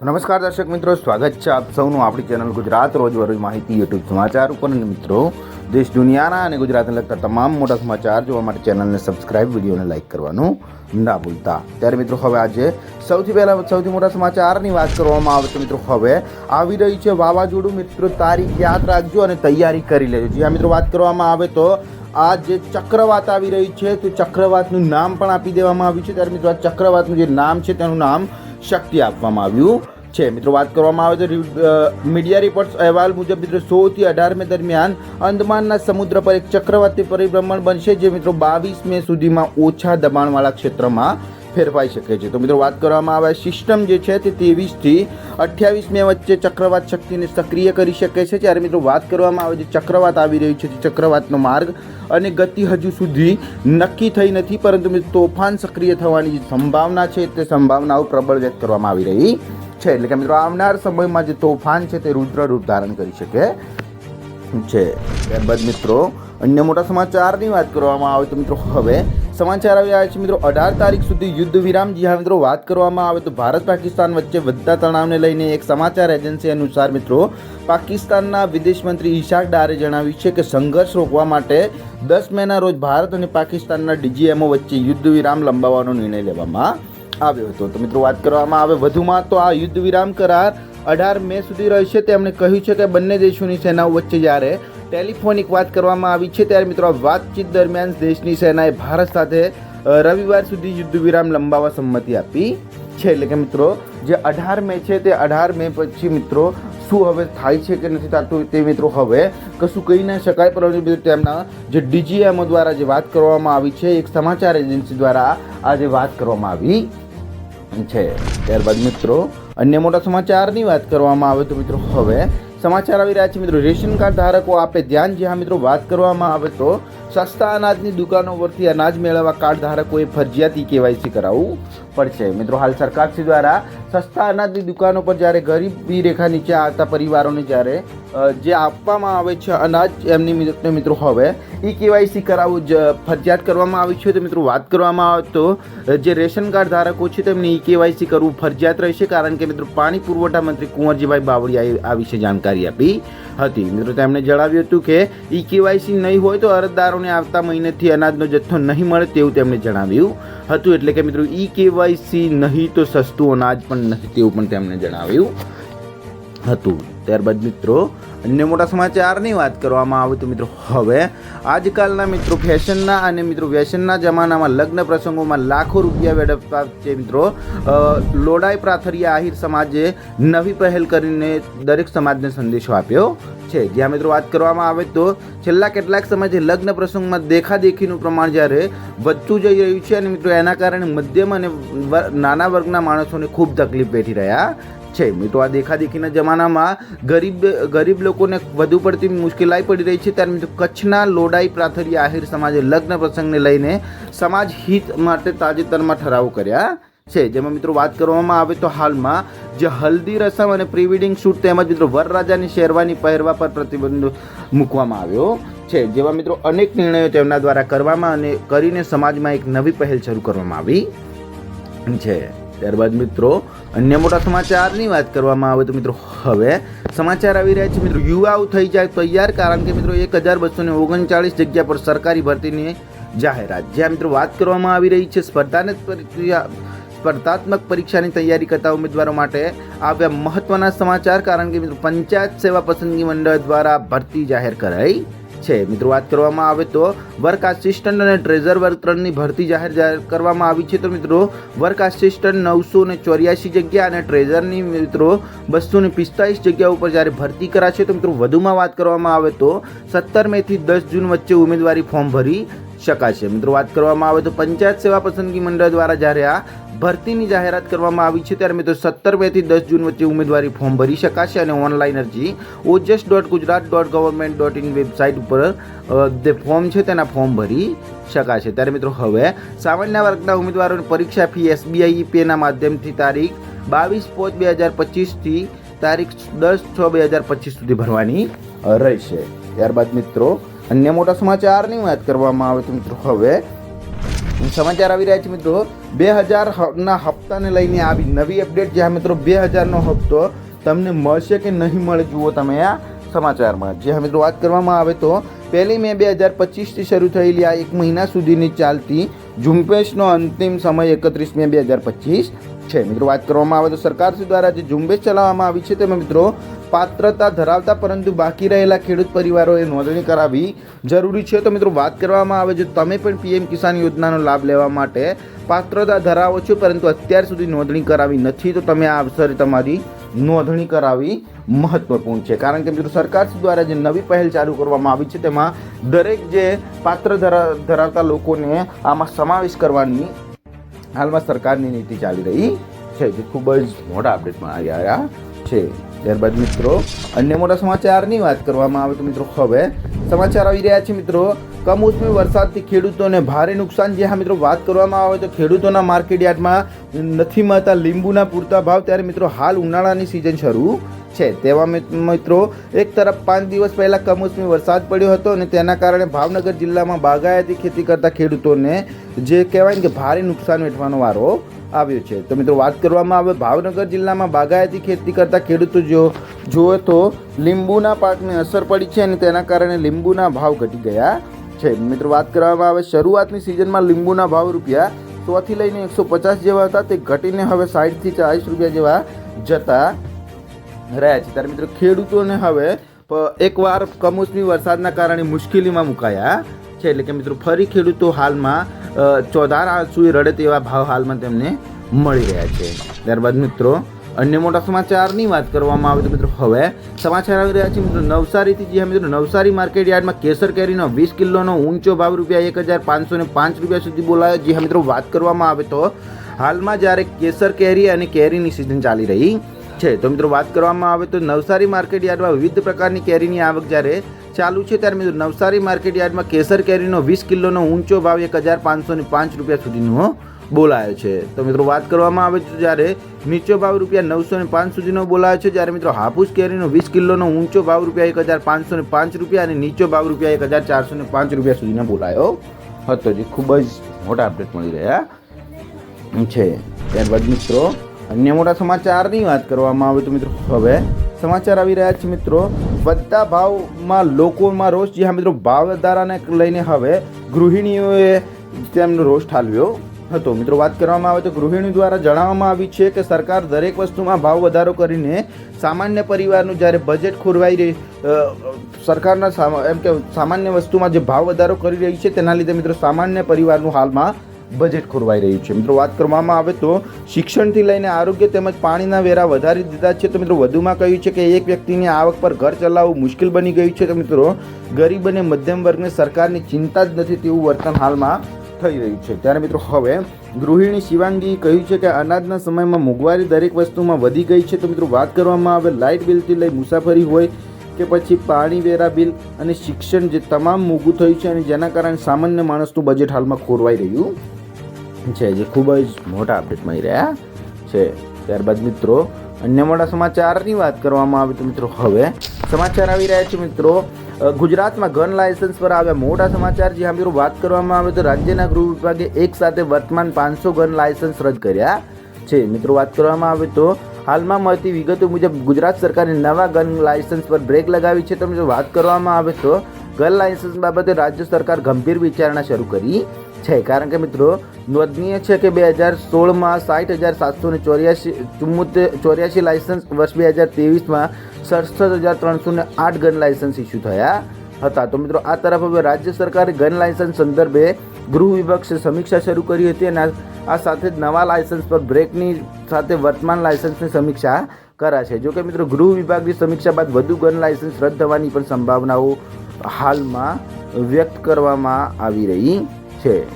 નમસ્કાર દર્શક મિત્રો, સ્વાગત છે આપ સૌનું આપણી ચેનલ ગુજરાત રોજબરોજ માહિતી યુટ્યુબ સમાચાર ઉપર. મિત્રો, દેશ દુનિયાના અને ગુજરાતને લગતા તમામ મોટા સમાચાર જોવા માટે ચેનલને સબસ્ક્રાઇબ, વિડીયોને લાઇક કરવાનું ના ભૂલતા. ત્યારે મિત્રો, હવે આજે સૌથી પહેલાં સૌથી મોટા સમાચારની વાત કરવામાં આવે તો મિત્રો, હવે આવી રહી છે વાવાઝોડું. મિત્રો, તારીખ યાદ રાખજો અને તૈયારી કરી લેજો. જ્યાં મિત્રો વાત કરવામાં આવે તો આ જે ચક્રવાત આવી રહી છે, તો ચક્રવાતનું નામ પણ આપી દેવામાં આવ્યું છે. ત્યારે મિત્રો, આ ચક્રવાતનું જે નામ છે, તેનું નામ શક્તિ આપવામાં આવ્યું છે. મિત્રો, વાત કરવામાં આવે તો મીડિયા રિપોર્ટ્સ અહેવાલ મુજબ, મિત્રો સોળથી અઢાર મે દરમિયાન અંદમાનના સમુદ્ર પર એક ચક્રવાતી પરિભ્રમણ બનશે, જે, મિત્રો, બાવીસ મે સુધીમાં ઓછા દબાણવાળા ક્ષેત્રમાં ફેરફાઈ શકે છે. તો મિત્રો વાત કરવામાં આવે, સિસ્ટમ જે છે તે ત્રેવીસથી અઠ્યાવીસ મે વચ્ચે ચક્રવાત શક્તિને સક્રિય કરી શકે છે. જ્યારે મિત્રો વાત કરવામાં આવે, જે ચક્રવાત આવી રહ્યું છે, તે ચક્રવાતનો માર્ગ અને ગતિ હજુ સુધી નક્કી થઈ નથી, પરંતુ તોફાન સક્રિય થવાની જે સંભાવના છે, તે સંભાવનાઓ પ્રબળ વ્યક્ત કરવામાં આવી રહી છે. એટલે કે મિત્રો આવનાર સમયમાં જે તોફાન છે, તે રુદ્ર રૂપ ધારણ કરી શકે છે. ત્યારબાદ મિત્રો, અન્ય મોટા સમાચારની વાત કરવામાં આવે તો મિત્રો હવે સમાચાર આવી રહ્યા છે મિત્રો. અઢાર તારીખ સુધી યુદ્ધ વિરામ. જી મિત્રો, વાત કરવામાં આવે તો ભારત પાકિસ્તાન વચ્ચે વધતા તણાવને લઈને એક સમાચાર એજન્સી અનુસાર, મિત્રો, પાકિસ્તાનના વિદેશ મંત્રી ઈશાક ડારે જણાવ્યું છે કે સંઘર્ષ રોકવા માટે દસ મેના રોજ ભારત અને પાકિસ્તાનના ડીજીએમઓ વચ્ચે યુદ્ધ વિરામ લંબાવવાનો નિર્ણય લેવામાં આવ્યો હતો. તો મિત્રો, વાત કરવામાં આવે વધુમાં તો આ યુદ્ધ વિરામ કરાર અઢાર મે સુધી રહેશે. તેમણે કહ્યું છે કે બંને દેશોની સેનાઓ વચ્ચે જ્યારે ટેલિફોનિક વાત કરવામાં આવી છે ત્યારે મિત્રો વાતચીત દરમિયાન દેશની સેનાએ ભારત સાથે રવિવાર સુધી યુદ્ધ વિરામ લંબાવવા સંમતિ આપી છે. એટલે કે મિત્રો, જે અઢાર મે છે તે અઢાર મે પછી મિત્રો, શું હવે થાય છે કે નથી થતું તે મિત્રો હવે કશું કહી ન શકાય, પરંતુ તેમના જે ડીજીએમઓ દ્વારા જે વાત કરવામાં આવી છે, એક સમાચાર એજન્સી દ્વારા આજે વાત કરવામાં આવી છે. ત્યારબાદ મિત્રો, અન્ય મોટા સમાચારની વાત કરવામાં આવે તો મિત્રો હવે સમાચાર આવી રહ્યા છે મિત્રો. રેશન કાર્ડ ધારકો આપે ધ્યાન. જ્યાં મિત્રો, વાત કરવામાં આવે તો સસ્તા અનાજની દુકાનો પરથી અનાજ મેળવવા કાર્ડ ધારકોએ ફરજિયાતી કેવાયસી કરાવવું પડશે. મિત્રો, હાલ સરકારશ્રી દ્વારા સસ્તા અનાજની દુકાનો પર જ્યારે ગરીબી રેખા નીચે આવતા પરિવારોને જ્યારે જે આપવામાં આવે છે અનાજ એમની મિત્ર- મિત્રો હવે, ઈ કેવાયસી કરાવવું જ ફરજિયાત કરવામાં આવી છે. તો મિત્રો વાત કરવામાં આવે તો જે રેશન કાર્ડ ધારકો છે તેમને ઈ કેવાયસી કરવું ફરજિયાત રહેશે, કારણ કે મિત્રો પાણી પુરવઠા મંત્રી કુંવરજીભાઈ બાવળીયાએ આ વિશે જાણકારી આપી હતી. મિત્રો તેમણે જણાવ્યું હતું કે, ઈ કેવાયસી નહીં હોય તો અરજદારોને આવતા મહિનેથી અનાજનો જથ્થો નહીં મળે તેવું તેમણે જણાવ્યું હતું. એટલે કે મિત્રો ઈ કેવાયસી નહીં તો સસ્તું અનાજ પણ નથી તેવું પણ તેમણે જણાવ્યું. હતું. ત્યારબાદ મિત્રો, અન્ય મોટા સમાચારની વાત કરવામાં આવે તો મિત્રો, હવે આજકાલના મિત્રો ફેશનના અને મિત્રો વ્યસનના જમાનામાં લગ્ન પ્રસંગોમાં લાખો રૂપિયા વેડફતા છે મિત્રો લોડાઈ પ્રાથરિયા આહિર સમાજે નવી પહેલ કરીને દરેક સમાજને સંદેશો આપ્યો. છે. જ્યાં મિત્રો, વાત કરવામાં આવે તો છેલ્લા કેટલાક સમયથી લગ્ન પ્રસંગમાં દેખાદેખીનું પ્રમાણ જ્યારે વધતું જઈ રહ્યું છે અને મિત્રો, એના કારણે મધ્યમ અને નાના વર્ગના માણસોને ખૂબ તકલીફ વેઠી રહ્યા છે. મિત્રો, આ દેખાદેખીના જમાનામાં ગરીબ ગરીબ લોકોને વધુ પડતી મુશ્કેલાઈ પડી રહી છે. ત્યારે મિત્રો, કચ્છના લોડાઈ પ્રાથરી આહિર સમાજે લગ્ન પ્રસંગને લઈને સમાજ હિત માટે તાજેતરમાં ઠરાવો કર્યા છે. જેમાં મિત્રો વાત કરવામાં આવે તો હાલમાં જે હલ્દી રસમ અને પ્રીવેડિંગ શૂટ તેમજ મિત્રો વરરાજાની શેરવાની પહેરવા પર પ્રતિબંધ મૂકવામાં આવ્યો છે. જેવા મિત્રો અનેક નિર્ણયો તેમના દ્વારા કરવામાં અને કરીને સમાજમાં એક નવી પહેલ શરૂ કરવામાં આવી છે. ત્યારબાદ મિત્રો અન્ય મોટા સમાચારની વાત કરવામાં આવે તો મિત્રો હવે સમાચાર આવી રહ્યા છે. મિત્રો યુવાઓ થઈ જાય તૈયાર કારણ કે મિત્રો એક હજાર બસો ને ઓગણચાળીસ જગ્યા પર સરકારી ભરતીની જાહેરાત. જ્યાં મિત્રો વાત કરવામાં આવી રહી છે, સ્પર્ધાને સ્પર્ધાત્મક પરીક્ષાની તૈયારી કરતા ઉમેદવારો માટે આવ્યા મહત્વના સમાચાર, કારણ કે મિત્રો પંચાયત સેવા પસંદગી મંડળ દ્વારા ભરતી જાહેર કરાઈ છે. મિત્રો વાત કરવામાં આવે તો વર્ક આસિસ્ટન્ટ અને ટ્રેઝર વર્ગ ત્રણની ભરતી જાહેર જાહેર કરવામાં આવી છે. તો મિત્રો વર્ક આસિસ્ટન્ટ નવસો ને ચોર્યાસી જગ્યા અને ટ્રેઝરની મિત્રો બસો ને પિસ્તાલીસ જગ્યા ઉપર જ્યારે ભરતી કરાશે, તો મિત્રો વધુમાં વાત કરવામાં આવે તો સત્તર મેથી દસ જૂન વચ્ચે ઉમેદવારી ફોર્મ ભરી શકાશે. મિત્રો વાત કરવામાં આવે તો પંચાયત સેવા પસંદગી મંડળ દ્વારા જ્યારે આ ભરતીની જાહેરાત કરવામાં આવી છે ત્યારે મિત્રો સત્તર મેથી દસ જૂન વચ્ચે ઉમેદવારી ફોર્મ ભરી શકાશે અને ઓનલાઈન અરજી Ojas dot Gujarat dot government dot in website ઉપર જે ફોર્મ છે તેના ફોર્મ ભરી શકાશે. ત્યારે મિત્રો હવે સામાન્ય વર્ગના ઉમેદવારોની પરીક્ષા ફી એસબીઆઈ પેના માધ્યમથી તારીખ બાવીસ પાંચ બે હજાર પચીસથી તારીખ દસ છ બે હજાર પચીસ સુધી ભરવાની રહેશે. ત્યારબાદ મિત્રો અન્ય મોટા સમાચારની વાત કરવામાં આવે તો મિત્રો હવે સમાચાર આવી રહ્યા છે મિત્રો. બે હજારના હપ્તાને લઈને આવી નવી અપડેટ. જ્યાં મિત્રો બે હજારનો હપ્તો તમને મળશે કે નહીં મળે જુઓ તમે આ સમાચારમાં. જ્યાં મિત્રો વાત કરવામાં આવે તો પહેલી મે બે હજાર પચીસથી શરૂ થયેલી આ એક મહિના સુધીની ચાલતી ઝુંબેશનો અંતિમ સમય એકત્રીસ મે બે હજાર પચીસ છે. મિત્રો વાત કરવામાં આવે તો સરકાર દ્વારા જે ઝુંબેશ ચલાવવામાં આવી છે તેમાં મિત્રો પાત્રતા ધરાવતા પરંતુ બાકી રહેલા ખેડૂત પરિવારોએ નોંધણી કરાવવી જરૂરી છે. તો મિત્રો વાત કરવામાં આવે જો તમે પણ પીએમ કિસાન યોજનાનો લાભ લેવા માટે પાત્રતા ધરાવો છો, પરંતુ અત્યાર સુધી નોંધણી કરાવી નથી. તો તમે આ અવસરે તમારી નોંધણી કરાવવી મહત્વપૂર્ણ છે. કારણ કે મિત્રો સરકાર દ્વારા જે નવી પહેલ ચાલુ કરવામાં આવી છે, તેમાં દરેક જે પાત્ર ધરા- ધરાવતા લોકોને આમાં સમાવેશ કરવાની હાલમાં સરકારની નીતિ ચાલી રહી છે, જે ખૂબ જ મોટા અપડેટમાં આવી રહ્યા છે. ત્યારબાદ મિત્રો, અન્ય મોટા સમાચારની વાત કરવામાં આવે તો મિત્રો હવે સમાચાર આવી રહ્યા છે મિત્રો. કમોસમી વરસાદથી ખેડૂતોને ભારે નુકસાન, જે હા મિત્રો, વાત કરવામાં આવે તો ખેડૂતોના માર્કેટ યાર્ડમાં નથી મળતા લીંબુના પૂરતા ભાવ, ત્યારે મિત્રો હાલ ઉનાળાની સિઝન શરૂ છે. તેવા મિત્રો, એક તરફ પાંચ દિવસ પહેલા કમોસમી વરસાદ પડ્યો હતો અને તેના કારણે ભાવનગર જિલ્લામાં બાગાયતી ખેતી કરતા ખેડૂતોને જે કહેવાય કે ભારે નુકસાન વેઠવાનો વારો આવ્યો છે. તો મિત્રો, વાત કરવામાં આવે, ભાવનગર જિલ્લામાં બાગાયતી ખેતી કરતા ખેડૂતો જો જુએ તો લીંબુના પાકને અસર પડી છે અને તેના કારણે લીંબુના ભાવ ઘટી ગયા છે. મિત્રો, વાત કરવામાં આવે, શરૂઆતની સિઝનમાં લીંબુના ભાવ રૂપિયા સોથી લઈને એકસો પચાસ જેવા હતા. તે ઘટીને હવે સાઠથી ચાલીસ રૂપિયા જેવા જતા રહ્યા છે. ત્યારે મિત્રો ખેડૂતોને હવે એકવાર કમોસમી વરસાદના કારણે મુશ્કેલીમાં મુકાયા છે. એટલે કે મિત્રો ફરી ખેડૂતો હાલમાં ચોધાર આંસુએ રડે તેવા ભાવ હાલમાં તેમને મળી રહ્યા છે. ત્યારબાદ મિત્રો, અન્ય મોટા સમાચારની વાત કરવામાં આવે તો મિત્રો હવે સમાચાર આવી રહ્યા છે. મિત્રો નવસારીથી જે મિત્રો નવસારી માર્કેટ યાર્ડમાં કેસર કેરીનો વીસ કિલોનો ઊંચો ભાવ રૂપિયા એક હજાર પાંચસો ને પાંચ રૂપિયા સુધી બોલાયો. જે મિત્રો વાત કરવામાં આવે તો હાલમાં જ્યારે કેસર કેરી અને કેરીની સિઝન ચાલી રહી છે. તો મિત્રો વાત કરવામાં આવે તો નવસારી માર્કેટ યાર્ડમાં વિવિધ પ્રકારની કેરીની આવક જ્યારે ચાલુ છે ત્યારે મિત્રો નવસારી માર્કેટ યાર્ડમાં કેસર કેરીનો વીસ કિલોનો ઊંચો ભાવ એક હજાર પાંચસો પાંચ રૂપિયા સુધીનો બોલાયો છે. તો મિત્રો વાત કરવામાં આવે તો જ્યારે નીચો ભાવ રૂપિયા નવસો ને પાંચ સુધીનો બોલાયો છે જ્યારે મિત્રો હાફૂસ કેરીનો વીસ કિલોનો ઊંચો ભાવ રૂપિયા એક હજાર પાંચસો ને પાંચ રૂપિયા અને નીચો ભાવ રૂપિયા એક હજાર ચારસો ને પાંચ રૂપિયા સુધીનો બોલાયો હતો. જે ખૂબ જ મોટા અપડેટ મળી રહ્યા છે. ત્યારબાદ મિત્રો અન્ય મોટા સમાચારની વાત કરવામાં આવે તો મિત્રો, હવે સમાચાર આવી રહ્યા છે મિત્રો. વધતા ભાવમાં લોકોમાં રોષ. જે હા મિત્રો ભાવ વધારાને લઈને હવે ગૃહિણીઓએ તેમનો રોષ ઠાલવ્યો હતો. મિત્રો, વાત કરવામાં આવે તો ગૃહિણી દ્વારા જણાવવામાં આવી છે કે સરકાર દરેક વસ્તુમાં ભાવ વધારો કરીને સામાન્ય પરિવારનું જ્યારે બજેટ ખોરવાઈ રહી સરકારના એમ કે સામાન્ય વસ્તુમાં જે ભાવ વધારો કરી રહી છે, તેના લીધે મિત્રો સામાન્ય પરિવારનું હાલમાં બજેટ ખોરવાઈ રહ્યું છે. મિત્રો, વાત કરવામાં આવે તો શિક્ષણથી લઈને આરોગ્ય તેમજ પાણીના વેરા વધારી દીધા છે. તો મિત્રો, વધુમાં કહ્યું છે કે એક વ્યક્તિની આવક પર ઘર ચલાવવું મુશ્કેલ બની ગયું છે. તો મિત્રો, ગરીબ અને મધ્યમ વર્ગને સરકારની ચિંતા જ નથી તેવું વર્તન હાલમાં થઈ રહ્યું છે. ત્યારે મિત્રો, હવે ગૃહિણી શિવાંગી કહ્યું છે કે અનાજના સમયમાં મોંઘવારી દરેક વસ્તુમાં વધી ગઈ છે. તો મિત્રો, વાત કરવામાં આવે લાઇટ બિલથી લઈ મુસાફરી હોય કે પછી પાણી વેરા બિલ અને શિક્ષણ જે તમામ મોંઘું થયું છે અને જેના કારણે સામાન્ય માણસનું બજેટ હાલમાં ખોરવાઈ રહ્યું છે, જે ખૂબ જ મોટા અપડેટ મળી રહ્યા છે. ત્યારબાદ મિત્રો, અન્ય મોટા સમાચારની વાત કરવામાં આવે તો મિત્રો હવે સમાચાર આવી રહ્યા છે મિત્રો. ગુજરાતમાં ગન લાયસન્સ પર આવ્યા મોટા સમાચાર. જે મિત્રો, વાત કરવામાં આવે તો રાજ્યના ગૃહ વિભાગે એક સાથે વર્તમાન પાંચસો ગન લાયસન્સ રદ કર્યા છે. મિત્રો, વાત કરવામાં આવે તો હાલમાં મળતી વિગતો મુજબ ગુજરાત સરકારે નવા ગન લાયસન્સ પર બ્રેક લગાવી છે. તો મિત્રો, વાત કરવામાં આવે તો ગન લાયસન્સ બાબતે રાજ્ય સરકાર ગંભીર વિચારણા શરૂ કરી છે. કારણ કે મિત્રો, નોંધનીય છે કે બે હજાર સોળમાં સાઠ હજાર સાતસો ને ચોર્યાસી ચુમ્મોતેર ચોર્યાસી લાયસન્સ વર્ષ બે હજાર ત્રેવીસમાં સડસઠ હજાર ત્રણસો ને આઠ ગન લાયસન્સ ઇસ્યુ થયા હતા. તો મિત્રો, આ તરફ હવે રાજ્ય સરકારે ગન લાયસન્સ સંદર્ભે ગૃહ વિભાગ સમીક્ષા શરૂ કરી હતી અને આ- સાથે જ નવા લાયસન્સ પર બ્રેકની સાથે વર્તમાન લાયસન્સની સમીક્ષા કરાશે જો કે મિત્રો, ગૃહ વિભાગની સમીક્ષા બાદ વધુ ગન લાયસન્સ રદ થવાની પણ સંભાવનાઓ હાલમાં વ્યક્ત કરવામાં આવી રહી છે